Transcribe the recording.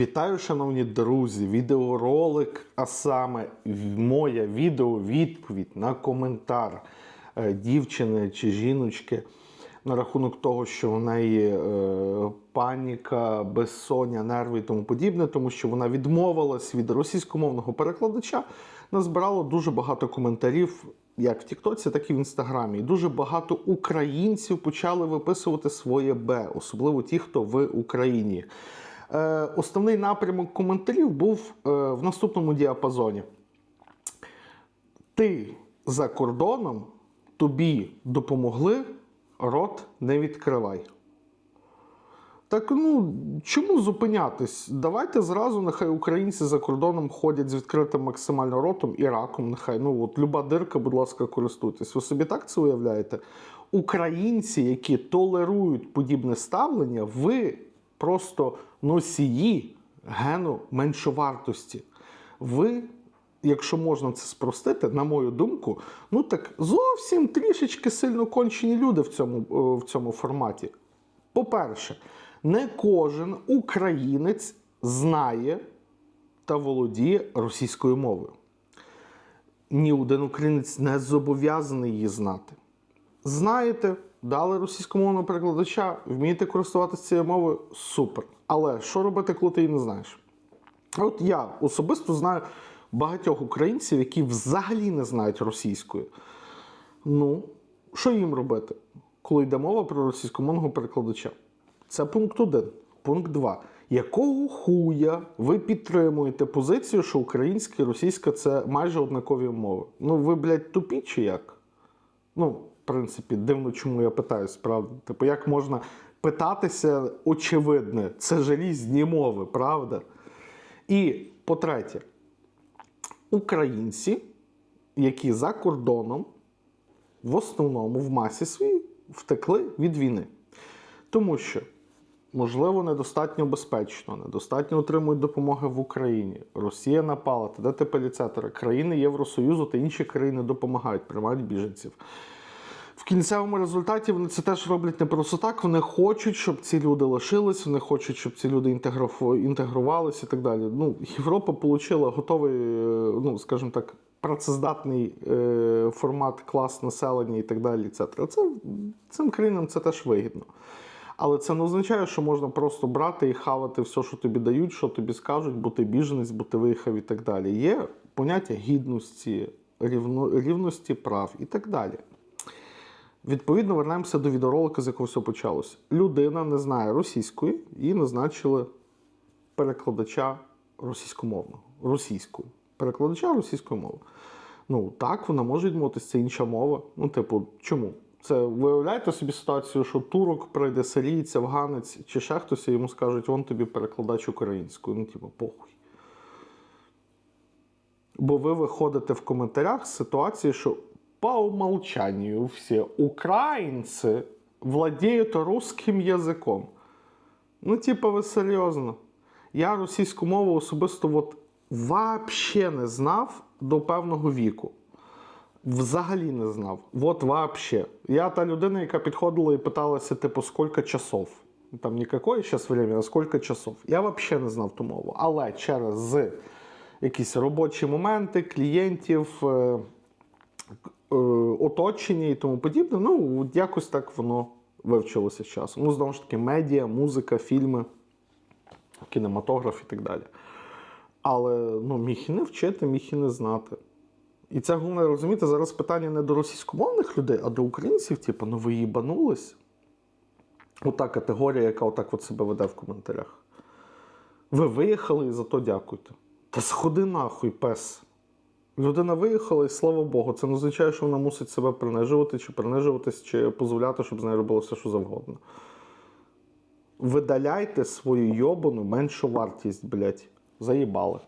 Вітаю, шановні друзі! Відеоролик, а саме моя відеовідповідь на коментар е, дівчини чи жіночки на рахунок того, що в неї е, паніка, безсоння, нерви і тому подібне, тому що вона відмовилась від російськомовного перекладача, назбирала дуже багато коментарів. Як в Тіктоці, так і в Інстаграмі. І дуже багато українців почали виписувати своє Б, особливо ті, хто в Україні. Е, основний напрямок коментарів був е, в наступному діапазоні. Ти за кордоном, тобі допомогли, рот не відкривай. Так ну чому зупинятись? Давайте зразу, нехай українці за кордоном ходять з відкритим максимально ротом і раком. Нехай ну от люба дирка, будь ласка, користуйтесь. Ви собі так це уявляєте? Українці, які толерують подібне ставлення, ви просто носії гену меншовартості. Ви, якщо можна це спростити, на мою думку, ну так зовсім трішечки сильно кончені люди в цьому, е, в цьому форматі. По-перше, не кожен українець знає та володіє російською мовою. Ні один українець не зобов'язаний її знати. Знаєте, дали російськомовного перекладача, вмієте користуватися цією мовою супер. Але що робити, коли ти її не знаєш? От я особисто знаю багатьох українців, які взагалі не знають російської. Ну, що їм робити, коли йде мова про російськомовного перекладача? Це пункт один. Пункт 2. Якого хуя ви підтримуєте позицію, що українська і російська це майже однакові мови? Ну, ви, блядь, тупі чи як? Ну, принципі, дивно, чому я питаюсь, правда? Типу, як можна питатися очевидне? Це ж різні мови, правда? І по-третє, українці, які за кордоном, в основному в масі своїй втекли від війни. Тому що, можливо, недостатньо безпечно, недостатньо отримують допомоги в Україні. Росія напала, т.д. т.п. ліцетери. Країни Євросоюзу та інші країни допомагають, приймають біженців. В кінцевому результаті вони це теж роблять не просто так. Вони хочуть, щоб ці люди лишились, вони хочуть, щоб ці люди інтегрувалися і так далі. Ну, Європа отримала готовий, е, ну скажімо так, працездатний е, формат, клас населення і так далі. і Це, цим країнам це теж вигідно. Але це не означає, що можна просто брати і хавати все, що тобі дають, що тобі скажуть, бо ти біженець, бо ти виїхав і так далі. Є поняття гідності, рівно, рівності прав і так далі. Відповідно, вернемося до відеоролика, з якого все почалося. Людина не знає російської, їй назначили перекладача російськомовного. Російською. Перекладача російської мови. Ну, так, вона може відмовитися, це інша мова. Ну, типу, чому? Це виявляєте собі ситуацію, що турок прийде сирієць, афганець чи ще хтось, і йому скажуть, вон тобі перекладач українською. Ну, типу, похуй. Бо ви виходите в коментарях з ситуації, що по умолчанию всі українці владіють русским язиком. Ну, типу, ви серйозно. Я російську мову особисто от вообще не знав до певного віку. Взагалі не знав. От вообще. Я та людина, яка підходила і питалася, типу, скільки часов. Там никакое зараз время, а скільки часов. Я взагалі не знав ту мову. Але через якісь робочі моменти, клієнтів, е, оточення і тому подібне, ну, якось так воно вивчилося з часом. Ну, знову ж таки, медіа, музика, фільми, кінематограф і так далі. Але ну, міг і не вчити, міг і не знати. І це головне розуміти, зараз питання не до російськомовних людей, а до українців, типу, ну ви їбанулись. Ота категорія, яка отак от себе веде в коментарях. Ви виїхали і за то дякуйте. Та сходи нахуй, пес. Людина виїхала, і слава Богу, це не означає, що вона мусить себе принижувати, чи принижуватись, чи дозволяти, щоб з нею робило все, що завгодно. Видаляйте свою йобану меншу вартість, блядь. Заїбали.